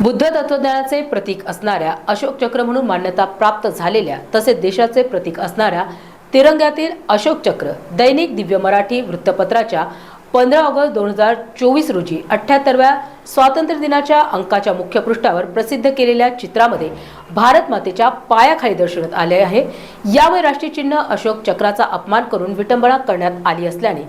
बुद्ध तत्वज्ञानाचे प्रतीक असणाऱ्या अशोक चक्र म्हणून मान्यता प्राप्त झालेल्या तसेच देशाचे प्रतीक असणाऱ्या तिरंग्यातील अशोक चक्र दैनिक दिव्य मराठी वृत्तपत्राच्या पंधरा ऑगस्ट दोन हजार चोवीस रोजी अठ्ठ्याहत्तरव्या स्वातंत्र्य दिनाच्या अंकाच्या मुख्य पृष्ठावर प्रसिद्ध केलेल्या चित्रामध्ये भारत मातेच्या पायाखाली दर्शवण्यात आले आहे. यावेळी राष्ट्रीय चिन्ह अशोक चक्राचा अपमान करून विटंबना करण्यात आली असल्याने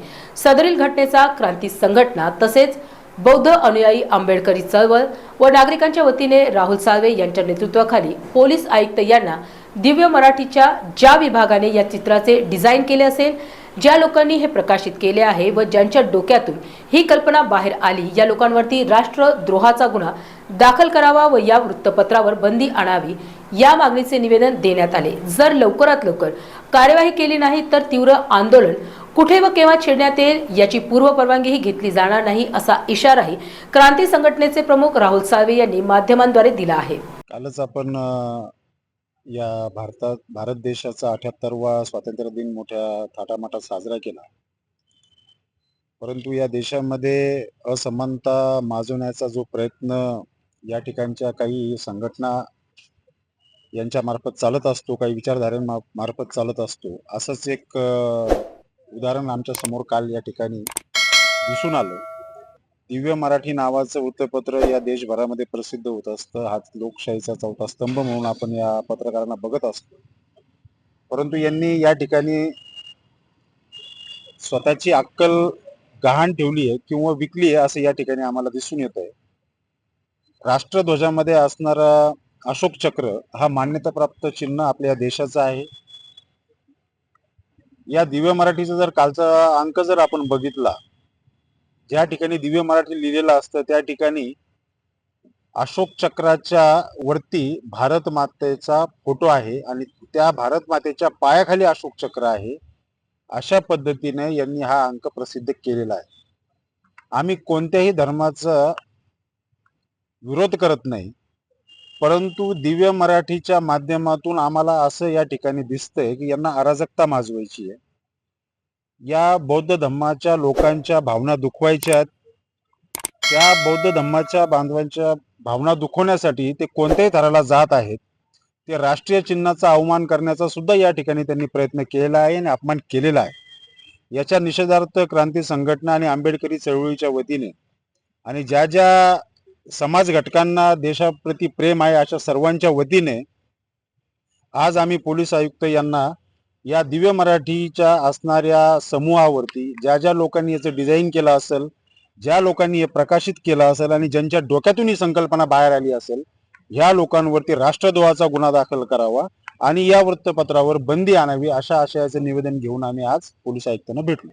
सदरील घटनेचा क्रांती संघटना तसेच बौद्ध अनुयायी आंबेडकरी चळवळ व नागरिकांच्या वतीने राहुल साळवे यांच्या नेतृत्वाखाली पोलीस आयुक्त यांना दिव्य मराठीच्या ज्या विभागाने या चित्राचे डिझाईन केले असेल ज्या लोकांनी हे प्रकाशित केले आहे व ज्यांच्या डोक्यातून ही कल्पना बाहेर आली या लोकांवरती राष्ट्रद्रोहाचा गुन्हा दाखल करावा व या वृत्तपत्रावर बंदी आणावी या मागणीचे निवेदन देण्यात आले. जर लवकरात लवकर कार्यवाही केली नाही तर तीव्र आंदोलन कुठे व केव्हा छेडण्यात येईल याची पूर्व परवानगीही घेतली जाणार नाही असा इशाराही क्रांती संघटनेचे प्रमुख राहुल साळवे यांनी माध्यमांद्वारे दिला आहे. कालच आपण या भारतात भारत देशाचा अठ्याहत्तरवा स्वातंत्र्य दिन मोठ्या थाटामाटात साजरा केला. परंतु या देशामध्ये असमानता माजवण्याचा जो प्रयत्न या ठिकाणच्या काही संघटना यांच्या मार्फत चालत असतो काही विचारधारे मार्फत चालत असतो असंच एक उदाहरण आमच्यासमोर काल या ठिकाणी दिसून आलं. दिव्य मराठी नावाचं वृत्तपत्र या देशभरामध्ये प्रसिद्ध होत असतं. हा लोकशाहीचा चौथा स्तंभ म्हणून आपण या पत्रकारांना बघत असतो. परंतु यांनी या ठिकाणी स्वतःची अक्कल गहाण ठेवली आहे किंवा विकली आहे असं या ठिकाणी आम्हाला दिसून येत आहे. राष्ट्रध्वजामध्ये असणारा अशोक चक्र हा मान्यताप्राप्त चिन्ह आपल्या देशाचं आहे. या दिव्य मराठीचा जर कालचा अंक जर आपण बघितला ज्या ठिकाणी दिव्य मराठी लिहिलेलं असतं त्या ठिकाणी अशोक चक्राच्या वरती भारत मातेचा फोटो आहे आणि त्या भारत मातेच्या पायाखाली अशोक चक्र आहे अशा पद्धतीने यांनी हा अंक प्रसिद्ध केलेला आहे. आम्ही कोणत्याही धर्माचा विरोध करत नाही. परंतु दिव्य मराठीच्या माध्यमातून आम्हाला असं या ठिकाणी दिसतंय की यांना अराजकता माजवायची आहे. या बौद्ध धम्माच्या लोकांच्या भावना दुखवायच्या आहेत. त्या बौद्ध धम्माच्या बांधवांच्या भावना दुखवण्यासाठी ते कोणत्याही थराला जात आहेत. ते राष्ट्रीय चिन्हाचा अवमान करण्याचा सुद्धा या ठिकाणी त्यांनी प्रयत्न केलेला आहे आणि अपमान केलेला आहे. याच्या निषेधार्थ क्रांती संघटना आणि आंबेडकरी चळवळीच्या वतीने आणि ज्या ज्या समाज घटकांना देशाप्रती प्रेम आहे अशा सर्वांच्या वतीने आज आम्ही पोलीस आयुक्त यांना या दिव्य मराठीच्या असणाऱ्या समूहावरती ज्या ज्या लोकांनी याचं डिझाईन केलं असेल ज्या लोकांनी हे प्रकाशित केलं असेल आणि ज्यांच्या डोक्यातून ही संकल्पना बाहेर आली असेल ह्या लोकांवरती राष्ट्रद्रोहाचा गुन्हा दाखल करावा आणि या वृत्तपत्रावर बंदी आणावी अशा आशयाचं निवेदन घेऊन आम्ही आज पोलीस आयुक्तांना भेटलो.